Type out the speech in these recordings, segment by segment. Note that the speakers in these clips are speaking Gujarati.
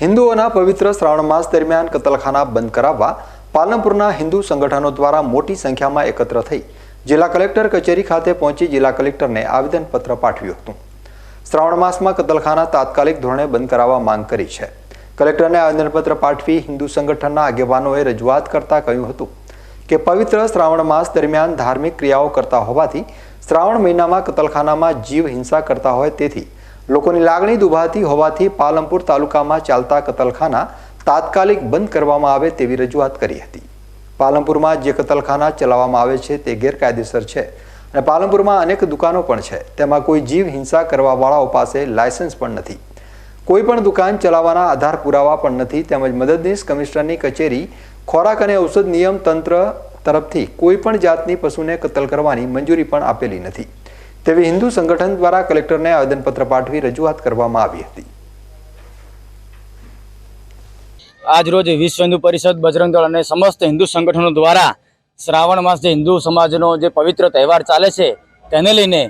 હિન્દુઓના પવિત્ર શ્રાવણ માસ દરમિયાન કતલખાના બંધ કરાવવા પાલનપુરના હિન્દુ સંગઠનો દ્વારા મોટી સંખ્યામાં એકત્ર થઈ જિલ્લા કલેક્ટર કચેરી ખાતે પહોંચી જિલ્લા કલેક્ટરને આવેદનપત્ર પાઠવ્યું હતું. શ્રાવણ માસમાં કતલખાના તાત્કાલિક ધોરણે બંધ કરાવવા માંગ કરી છે. કલેક્ટરને આવેદનપત્ર પાઠવી હિન્દુ સંગઠનના આગેવાનોએ રજૂઆત કરતા કહ્યું હતું કે પવિત્ર શ્રાવણ માસ દરમિયાન ધાર્મિક ક્રિયાઓ કરતા હોવાથી શ્રાવણ મહિનામાં કતલખાનામાં જીવ હિંસા કરતા હોય તેથી લોકોની લાગણી દુભાતી હોવાથી પાલનપુર તાલુકામાં ચાલતા કતલખાના તાત્કાલિક બંધ કરવામાં આવે તેવી રજૂઆત કરી હતી. પાલનપુરમાં જે કતલખાના ચલાવવામાં આવે છે તે ગેરકાયદેસર છે અને પાલનપુરમાં અનેક દુકાનો પણ છે. તેમાં કોઈ જીવ હિંસા કરવાવાળાઓ પાસે લાયસન્સ પણ નથી. કોઈ પણ દુકાન ચલાવવાના આધાર પુરાવા પણ નથી તેમજ મદદનીશ કમિશનરની કચેરી, ખોરાક અને ઔષધ નિયમ તંત્ર તરફથી કોઈ પણ જાતની પશુને કતલ કરવાની મંજૂરી પણ આપેલી નથી. તેવી હિન્દુ સંગઠન દ્વારા કલેક્ટરને આવેદનપત્ર પાઠવી રજૂઆત કરવામાં આવી હતી. આજ રોજ વિશ્વ હિન્દુ પરિષદ, બજરંગ દળ અને સમસ્ત હિન્દુ સંગઠનો દ્વારા શ્રાવણ માસ જે હિન્દુ સમાજનો જે પવિત્ર તહેવાર ચાલે છે, તેને લઈને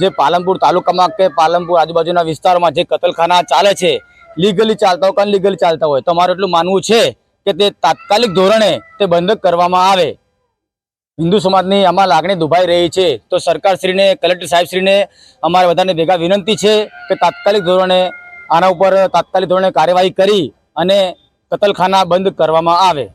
જે પાલનપુર તાલુકામાં કે પાલનપુર આજુબાજુના વિસ્તારોમાં જે કતલખાના ચાલે છે લીગલી ચાલતા હોય કાન અનલીગલી ચાલતા હોય તો મારું એટલું માનવું છે કે તે તાત્કાલિક ધોરણે તે બંધ કરવામાં આવે. હિન્દુ સમાજની આમાં લાગણી દુભાઈ રહી છે. તો સરકારશ્રીને, કલેક્ટર સાહેબશ્રીને અમારે બધાને ભેગા વિનંતી છે કે તાત્કાલિક ધોરણે આના ઉપર તાત્કાલિક ધોરણે કાર્યવાહી કરી અને કતલખાના બંધ કરવામાં આવે.